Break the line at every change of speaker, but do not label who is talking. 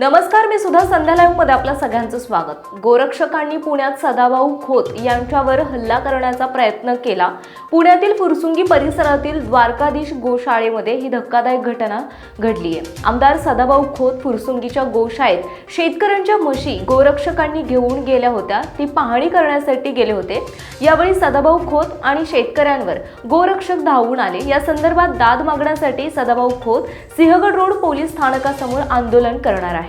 नमस्कार मी सुद्धा संध्या लाईव्हमध्ये आपलं सगळ्यांचं स्वागत. गोरक्षकांनी पुण्यात सदाभाऊ खोत यांच्यावर हल्ला करण्याचा प्रयत्न केला. पुण्यातील फुरसुंगी परिसरातील द्वारकाधीश गोशाळेमध्ये ही धक्कादायक घटना घडली आहे आमदार सदाभाऊ खोत फुरसुंगीच्या गोशाळेत शेतकऱ्यांच्या म्हशी गोरक्षकांनी घेऊन गेल्या होत्या. ती पाहणी करण्यासाठी गेले होते. यावेळी सदाभाऊ खोत आणि शेतकऱ्यांवर गोरक्षक धावून आले. या संदर्भात दाद मागण्यासाठी सदाभाऊ खोत सिंहगड रोड पोलीस स्थानकासमोर आंदोलन करणार आहे